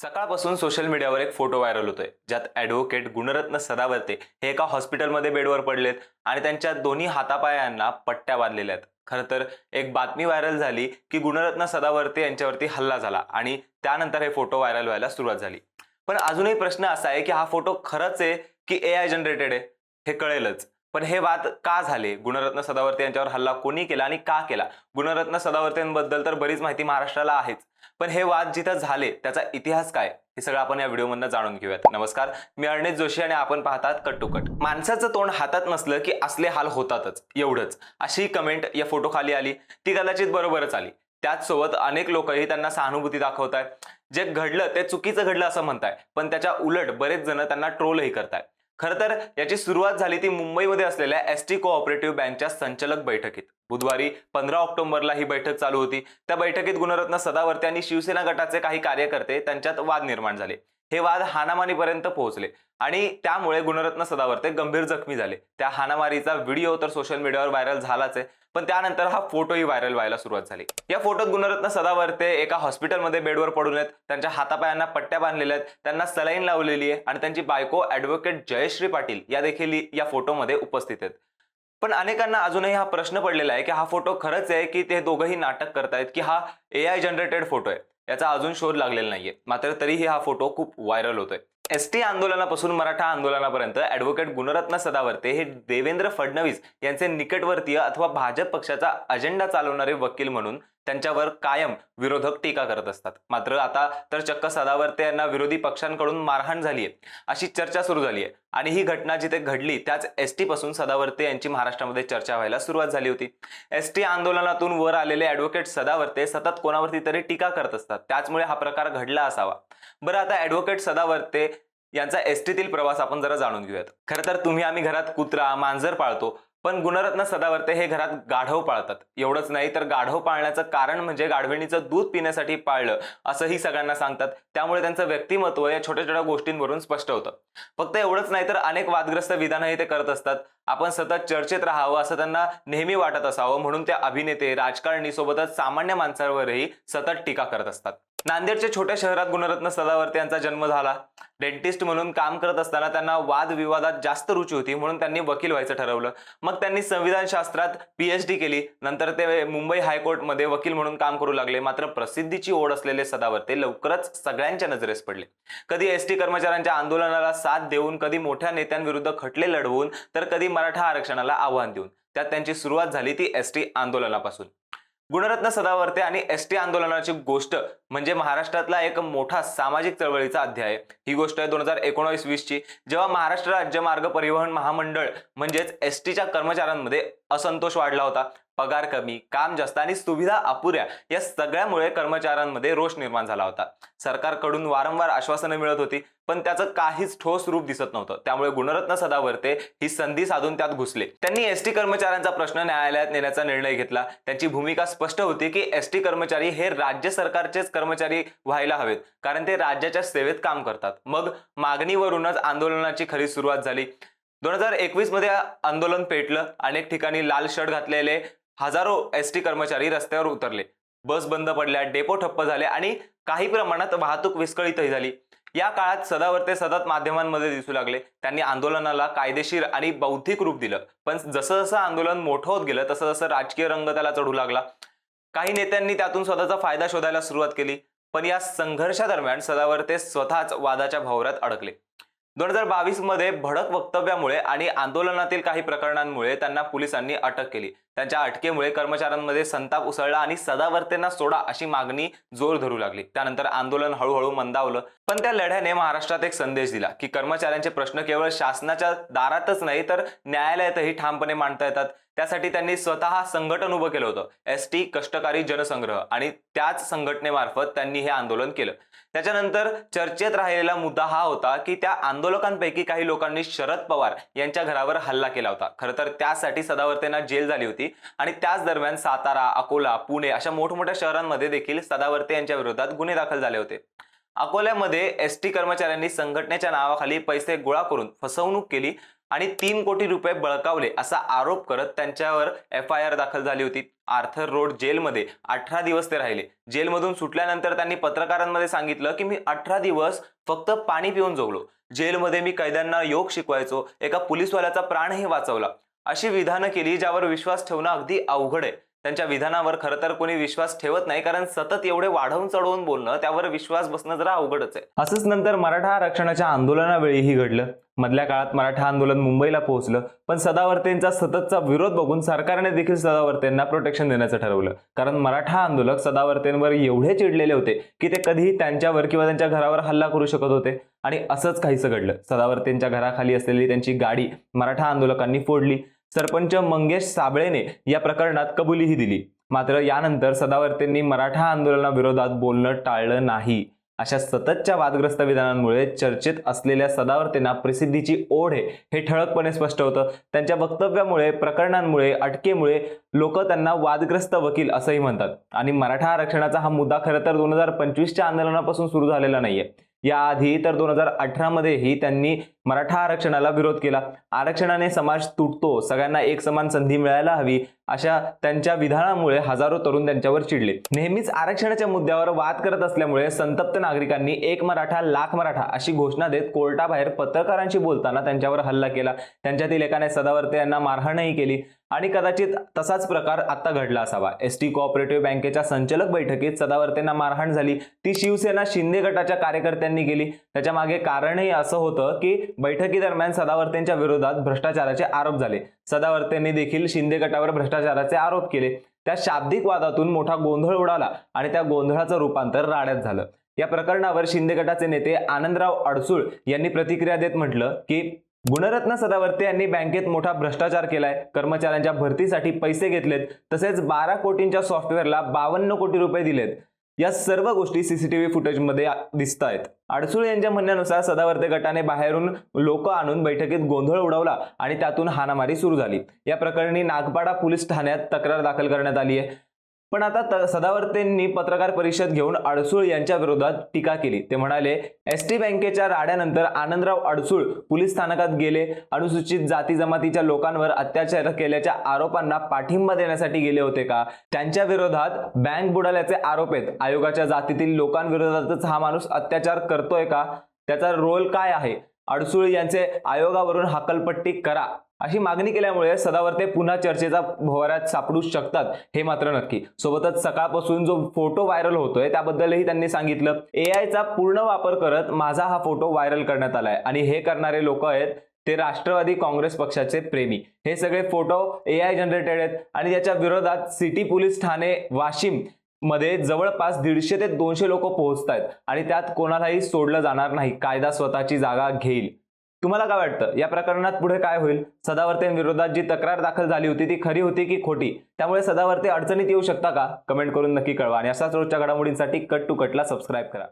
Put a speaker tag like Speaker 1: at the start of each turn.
Speaker 1: सकाळपासून सोशल मीडियावर एक फोटो व्हायरल होतोय. ज्यात ॲडव्होकेट गुणरत्न सदावर्ते हे एका हॉस्पिटलमध्ये बेडवर पडलेत आणि त्यांच्या दोन्ही हातापायांना पट्ट्या बांधलेल्या आहेत. खरं तर एक बातमी व्हायरल झाली की गुणरत्न सदावर्ते यांच्यावरती हल्ला झाला आणि त्यानंतर हे फोटो व्हायरल व्हायला सुरुवात झाली. पण अजूनही प्रश्न असा आहे की हा फोटो खरंच आहे की ए आय जनरेटेड आहे? हे कळेलच. पण हे वाद का झाले? गुणरत्न सदावर्ते यांच्यावर हल्ला कोणी केला आणि का केला? गुणरत्न सदावर्तेंबद्दल तर बरीच माहिती महाराष्ट्राला आहेच. पण हे वाद जिथं झाले त्याचा इतिहास काय? हे सगळं आपण या व्हिडिओमधनं जाणून घेऊयात. नमस्कार मी अर्णित जोशी आणि आपण पाहतात कट टू कट माणसाचं तोंड हातात नसलं की असले हाल होतातच एवढंच. अशी कमेंट या फोटो खाली आली. ती कदाचित बरोबरच आली. त्याचसोबत अनेक लोकही त्यांना सहानुभूती दाखवताय. जे घडलं ते चुकीचं घडलं असं म्हणताय. पण त्याच्या उलट बरेच जण त्यांना ट्रोलही करताय. खरं तर याची सुरुवात झाली ती मुंबईमध्ये असलेल्या एस टी कोऑपरेटिव्ह बँकच्या संचालक बैठकीत. बुधवारी पंधरा ऑक्टोबरला ही बैठक चालू होती. त्या बैठकीत गुणरत्न सदावर्ते आणि शिवसेना गटाचे काही कार्यकर्ते त्यांच्यात वाद निर्माण झाले. हे वाद हानामानीपर्यंत पोहोचले आणि त्यामुळे गुणरत्न सदावर्ते गंभीर जखमी झाले. त्या हानामारीचा व्हिडिओ तर सोशल मीडियावर व्हायरल झालाच आहे. पण त्यानंतर हा फोटोही व्हायरल व्हायला सुरुवात झाली. या फोटोत गुणरत्न सदावर्ते एका हॉस्पिटलमध्ये बेडवर पडून आहेत. त्यांच्या हातापायांना पट्ट्या बांधलेल्या आहेत. त्यांना सलाईन लावलेली आहे आणि त्यांची बायको ॲडव्होकेट जयश्री पाटील या देखील या फोटोमध्ये उपस्थित आहेत. पण अनेकांना अजूनही हा प्रश्न पडलेला आहे की हा फोटो खरंच आहे की ते दोघंही नाटक करतायत की हा ए आय जनरेटेड फोटो आहे? याचा अजून शोध लागलेला नाहीये. मात्र तरीही हा फोटो खूप व्हायरल होतोय. एस टी आंदोलनापासून मराठा आंदोलनापर्यंत ॲडव्होकेट गुणरत्न सदावर्ते हे देवेंद्र फडणवीस यांचे निकटवर्तीय अथवा भाजप पक्षाचा अजेंडा चालवणारे वकील म्हणून त्यांच्यावर कायम विरोधक टीका करत असतात. मात्र आता तर चक्क सदावर्ते यांना विरोधी पक्षांकडून मारहाण झाली आहे. अशी चर्चा सुरू झाली आहे. आणि ही घटना जिथे घडली त्याच एस टी पासून सदावर्ते यांची महाराष्ट्रामध्ये चर्चा व्हायला सुरुवात झाली होती. एस टी आंदोलनातून वर आलेले ॲडव्होकेट सदावर्ते सतत कोणावरती तरी टीका करत असतात. त्याचमुळे हा प्रकार घडला असावा. बरं आता ॲडव्होकेट सदावर्ते यांचा एस टीतील प्रवास आपण जरा जाणून घेऊयात. खरं तर तुम्ही आम्ही घरात कुत्रा मांजर पाळतो. पण गुणरत्न सदावर्ते हे घरात गाढव पाळतात. एवढंच नाही तर गाढव पाळण्याचं कारण म्हणजे गाढविणीचं दूध पिण्यासाठी पाळलं असंही सगळ्यांना सांगतात. त्यामुळे त्यांचं व्यक्तिमत्व या छोट्या छोट्या गोष्टींवरून स्पष्ट होतं. फक्त एवढंच नाही तर अनेक वादग्रस्त विधानही ते करत असतात. आपण सतत चर्चेत राहावं असं त्यांना नेहमी वाटत असावं म्हणून ते अभिनेते राजकारणी सोबतच सामान्य माणसांवरही सतत टीका करत असतात. नांदेडच्या छोट्या शहरात गुणरत्न सदावर्ते यांचा जन्म झाला. डेंटिस्ट म्हणून काम करत असताना त्यांना वादविवादात जास्त रुची होती म्हणून त्यांनी वकील व्हायचं ठरवलं. मग त्यांनी संविधान शास्त्रात पीएच डी केली. नंतर ते मुंबई हायकोर्टमध्ये वकील म्हणून काम करू लागले. मात्र प्रसिद्धीची ओढ असलेले सदावर्ते लवकरच सगळ्यांच्या नजरेस पडले. कधी एस टी कर्मचाऱ्यांच्या आंदोलनाला साथ देऊन कधी मोठ्या नेत्यांविरुद्ध खटले लढवून तर कधी मराठा आरक्षणाला आव्हान देऊन. त्यात त्यांची सुरुवात झाली ती एस टी आंदोलनापासून. गुणरत्न सदावर्ते आणि एस टी आंदोलनाची गोष्ट म्हणजे महाराष्ट्रातला एक मोठा सामाजिक चळवळीचा अध्याय. ही गोष्ट आहे दोन हजार एकोणावीस वीसची जेव्हा महाराष्ट्र राज्य मार्ग परिवहन महामंडळ म्हणजेच एस टीच्या कर्मचाऱ्यांमध्ये असंतोष वाढला होता. पगार कमी काम जास्त आणि सुविधा अपुऱ्या या सगळ्यामुळे कर्मचाऱ्यांमध्ये रोष निर्माण झाला होता. सरकारकडून वारंवार आश्वासनं मिळत होती पण त्याचं काहीच ठोस रूप दिसत नव्हतं. त्यामुळे गुणरत्न सदावर्ते ही संधी साधून त्यात घुसले. त्यांनी एस टी कर्मचाऱ्यांचा प्रश्न न्यायालयात नेण्याचा निर्णय घेतला. त्यांची भूमिका स्पष्ट होती की एस टी कर्मचारी हे राज्य सरकारचेच कर्मचारी व्हायला हवेत कारण ते राज्याच्या सेवेत काम करतात. मग मागणीवरूनच आंदोलनाची खरी सुरुवात झाली. दोन हजार एकवीसमध्ये आंदोलन पेटलं. अनेक ठिकाणी लाल शर्ट घातलेले हजारो एस टी कर्मचारी रस्त्यावर उतरले. बस बंद पडल्या डेपो ठप्प झाले आणि काही प्रमाणात वाहतूक विस्कळीतही झाली. या काळात सदावर्ते सतत माध्यमांमध्ये दिसू लागले. त्यांनी आंदोलनाला कायदेशीर आणि बौद्धिक रूप दिलं. पण जसं जसं आंदोलन मोठं होत गेलं तसं जसं राजकीय रंग त्याला चढू लागला. काही नेत्यांनी त्यातून स्वतःचा फायदा शोधायला सुरुवात केली. पण या संघर्षादरम्यान सदावर्ते स्वतःच वादाच्या भावरात अडकले. दोन हजार बावीसमध्ये भडक वक्तव्यामुळे आणि आंदोलनातील काही प्रकरणांमुळे त्यांना पोलिसांनी अटक केली. त्यांच्या अटकेमुळे कर्मचाऱ्यांमध्ये संताप उसळला आणि सदावर्तेंना सोडा अशी मागणी जोर धरू लागली. त्यानंतर आंदोलन हळूहळू मंदावलं. पण त्या लढ्याने महाराष्ट्रात एक संदेश दिला की कर्मचाऱ्यांचे प्रश्न केवळ शासनाच्या दारातच नाही तर न्यायालयातही ठामपणे मांडता येतात. त्यासाठी त्यांनी स्वतः संघटन उभं केलं होतं. एस टी कष्टकारी जनसंग्रह आणि त्याच संघटनेमार्फत त्यांनी हे आंदोलन केलं. त्याच्यानंतर चर्चेत राहिलेला मुद्दा हा होता की त्या आंदोलकांपैकी काही लोकांनी शरद पवार यांच्या घरावर हल्ला केला होता. खरं तर त्यासाठी सदावर्तेंना जेल झाली होती आणि त्याच दरम्यान सातारा अकोला पुणे अशा मोठमोठ्या शहरांमध्ये देखील सदावर्ते यांच्या विरोधात गुन्हे दाखल झाले होते. अकोल्यामध्ये एस टी कर्मचाऱ्यांनी संघटनेच्या नावाखाली पैसे गोळा करून फसवणूक केली आणि तीन कोटी रुपये बळकावले असा आरोप करत त्यांच्यावर एफ आय आर दाखल झाली होती. आर्थर रोड जेलमध्ये अठरा दिवस ते राहिले. जेलमधून सुटल्यानंतर त्यांनी पत्रकारांमध्ये सांगितलं की मी अठरा दिवस फक्त पाणी पिऊन जगलो. जेलमध्ये मी कैद्यांना योग शिकवायचो. एका पोलिसवाल्याचा प्राणही वाचवला. अशी विधानं केली ज्यावर विश्वास ठेवणं अगदी अवघड आहे. त्यांच्या विधानावर खरं तर कोणी विश्वास ठेवत नाही कारण सतत एवढे वाढवून चढवून बोलणं त्यावर विश्वास बसणं जरा अवघडच आहे. असंच नंतर मराठा आरक्षणाच्या आंदोलनावेळीही घडलं. मधल्या काळात मराठा आंदोलन मुंबईला पोहोचलं पण सदावर्तेंचा सततचा विरोध बघून सरकारने देखील सदावर्तेंना प्रोटेक्शन देण्याचं ठरवलं. कारण मराठा आंदोलक सदावर्तेंवर एवढे चिडलेले होते की ते कधीही त्यांच्यावर किंवा त्यांच्या घरावर हल्ला करू शकत होते. आणि असंच काहीसं घडलं. सदावर्तेंच्या घराखाली असलेली त्यांची गाडी मराठा आंदोलकांनी फोडली. सरपंच मंगेश साबळेने या प्रकरणात कबुलीही दिली. मात्र यानंतर सदावर्तेंनी मराठा आंदोलनाविरोधात बोलणं टाळलं नाही. अशा सततच्या वादग्रस्त विधानांमुळे चर्चेत असलेल्या सदावर्तेंना प्रसिद्धीची ओढ आहे हे ठळकपणे स्पष्ट होतं. त्यांच्या वक्तव्यामुळे प्रकरणांमुळे अटकेमुळे लोक त्यांना वादग्रस्त वकील असंही म्हणतात. आणि मराठा आरक्षणाचा हा मुद्दा खरं तर दोन हजार पंचवीसच्या आंदोलनापासून सुरू झालेला नाहीये. याआधी तर दोन हजार अठरामध्येही त्यांनी मराठा आरक्षणाला विरोध केला. आरक्षणाने समाज तुटतो सगळ्यांना एक समान संधी मिळायला हवी अशा त्यांच्या विधानामुळे हजारो तरुण त्यांच्यावर चिडले. नेहमीच आरक्षणाच्या मुद्द्यावर वाद करत असल्यामुळे संतप्त नागरिकांनी एक मराठा लाख मराठा अशी घोषणा देत कोर्टाबाहेर पत्रकारांशी बोलताना त्यांच्यावर हल्ला केला. त्यांच्यातील एकाने सदावर्ते यांना मारहाणही केली आणि कदाचित तसाच प्रकार आता घडला असावा. एस टी कोऑपरेटिव्ह बँकेच्या संचालक बैठकीत सदावर्तेंना मारहाण झाली. ती शिवसेना शिंदे गटाच्या कार्यकर्त्यांनी केली. त्याच्यामागे कारणही असं होतं की बैठकीदरम्यान सदावर्तेंच्या विरोधात भ्रष्टाचाराचे आरोप झाले. सदावर्तेंनी देखील शिंदे गटावर भ्रष्टाचाराचे आरोप केले. त्या शाब्दिक वादातून मोठा गोंधळ उडाला आणि त्या गोंधळाचं रूपांतर राड्यात झालं. या प्रकरणावर शिंदे गटाचे नेते आनंदराव अडसूळ यांनी प्रतिक्रिया देत म्हटलं की गुणरत्न सदावर्ते यांनी बँकेत मोठा भ्रष्टाचार केलाय. कर्मचाऱ्यांच्या भरतीसाठी पैसे घेतलेत. तसेच बारा कोटींच्या सॉफ्टवेअरला बावन्न कोटी रुपये दिलेत. या सर्व गोष्टी सीसीटीव्ही फुटेजमध्ये दिसत आहेत अडसूळ यांच्या म्हणण्यानुसार सदावर्ते गटाने बाहेरून लोक आणून बैठकीत गोंधळ उडवला आणि त्यातून हाणामारी सुरू झाली. या प्रकरणी नागपाडा पोलीस ठाण्यात तक्रार दाखल करण्यात आली आहे. पण आता त- सदावर्तेंनी पत्रकार परिषद घेऊन अडसूळ यांच्या विरोधात टीका केली. ते म्हणाले एस टी बँकेच्या राड्यानंतर आनंदराव अडसूळ पोलीस स्थानकात गेले. अनुसूचित जाती जमातीच्या लोकांवर अत्याचार केल्याच्या आरोपांना पाठिंबा देण्यासाठी गेले होते का? त्यांच्या विरोधात बँक बुडाल्याचे आरोप आहेत. आयोगाच्या जातीतील लोकांविरोधातच हा माणूस अत्याचार करतोय का? त्याचा रोल काय आहे? अडसूळ यांचे आयोगावरून हकलपट्टी करा. अशी मागणी केल्यामुळे सदावर्ते पुन्हा चर्चेचा भोवऱ्यात सापडू शकतात हे मात्र नक्की. सोबतच सकाळपासून जो फोटो व्हायरल होतोय त्याबद्दलही त्यांनी सांगितलं. एआयचा पूर्ण वापर करत माझा हा फोटो व्हायरल करण्यात आलाय. आणि हे करणारे लोक आहेत ते राष्ट्रवादी काँग्रेस पक्षाचे प्रेमी. हे सगळे फोटो ए आय जनरेटेड आहेत. आणि त्याच्या विरोधात सिटी पोलीस ठाणे वाशिममध्ये जवळपास दीडशे ते दोनशे लोक पोहोचत आहेत आणि त्यात कोणालाही सोडलं जाणार नाही. कायदा स्वतःची जागा घेईल. तुम्हाला काय वाटतं? या प्रकरणात पुढे काय होईल? सदावर्तेंविरोधात जी तक्रार दाखल झाली होती ती खरी होती की खोटी? त्यामुळे सदावर्ते अडचणीत येऊ शकता का? कमेंट करून नक्की कळवा आणि असाच रोजच्या घडामोडींसाठी कट टू कटला सबस्क्राईब करा.